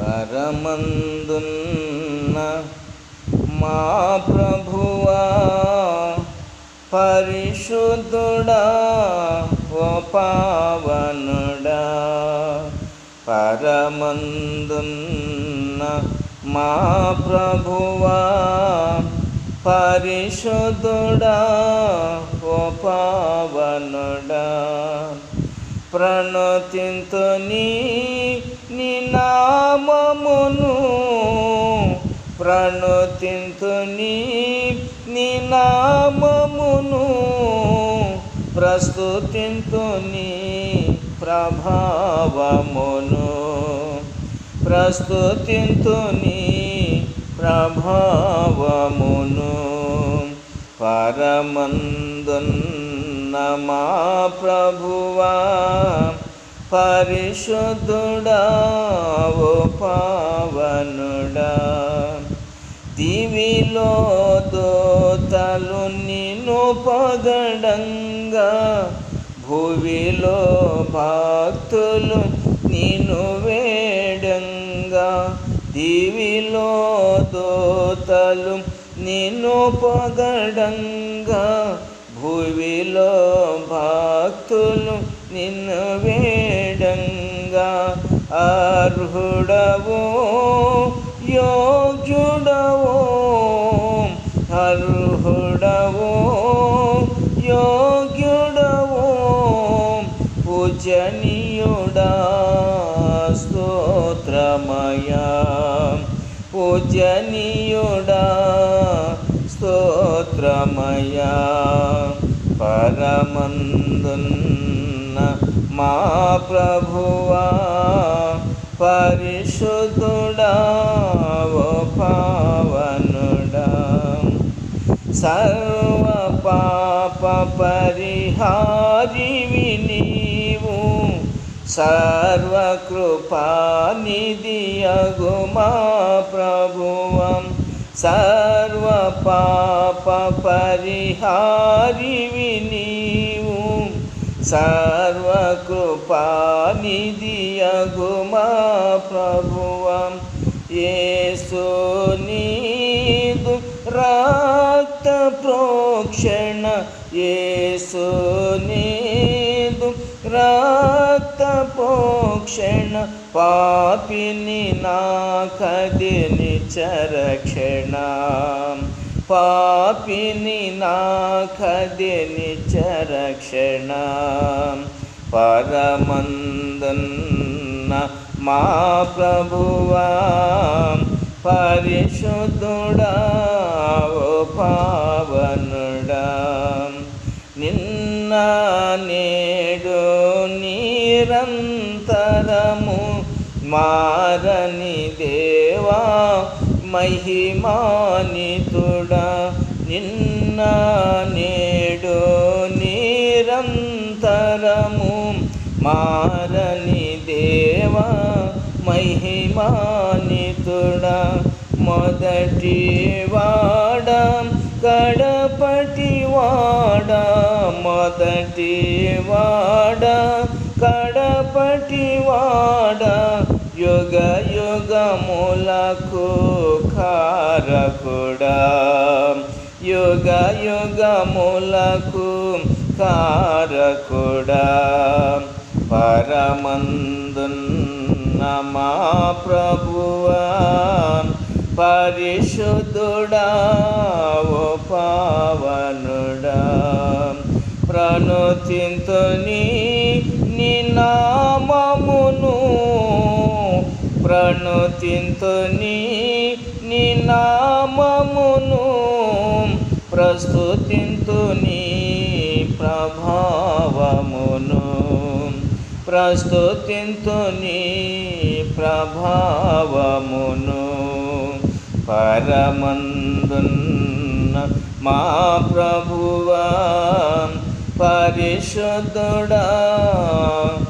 పరమందున్న మా ప్రభువా పరిశుద్ధుడా ఓ పావనుడా. పరమందున్న మా ప్రభువా పరిశుద్ధుడా ఓ పావనుడా. ప్రణతింతు నీ నీ నామమును. ప్రణతింతు నీ నామమును. ప్రస్తుతింతు నీ ప్రభావమును. ప్రస్తుతింతు నీ ప్రభావమును. పరమందున్న మా ప్రభువా పరిశుద్ధుడా ఓ పావనుడా. దివిలో దోతలు నిన్ను పగడంగా భువిలో భక్తులు నిన్ను వేడంగా. దివిలో దోతలు నిన్ను పగడంగా భువిలో భక్తులు నిన్ను వేడంగా అర్హుడవో యోగ్యుడవో అర్హుడవో యోగ్యుడవో పూజనీయుడా స్తోత్రమయా పూజనీయుడా భద్రమయా పరమందున్న మా ప్రభువా పరిశుద్ధుడా ఓ పావనుడా. సర్వ పాప పరిహారివి నీవు సర్వకృపానిధియగు మా ప్రభువం. సర్వ పాప పరిహారివి నీవు సర్వకృపానిధియగు మా ప్రభువం. యేసు ప్రోక్షణ పాపిని నా కదిని చరక్షణ పాపిని నా కదిని చరక్షణ పరమందన్న మా ప్రభువా పరిశుద్ధుడా ఓ పావనుడా నిన్న నేడు నిరంతరము మారని దేవా మహిమానితుడా నిన్న నేడు నిరంతరము మారని దేవా మహిమానితుడా. మొదటి వాడ కడపటి వాడ మొదటి వాడ కడపటి వాడ యుగ యుగములకు కారకుడా యుగ యుగములకు కారకుడా పరమందున్న మా ప్రభువా పరిశుద్ధుడా ఓ పావనుడా ప్రణుతింతుని ప్రణుతింతుని నీ నామమును ప్రస్తుతింతుని ప్రభావమును ప్రస్తుతింతుని ప్రభావమును పరమందున్న మా ప్రభువా పరిశుద్ధుడా ఓ పావను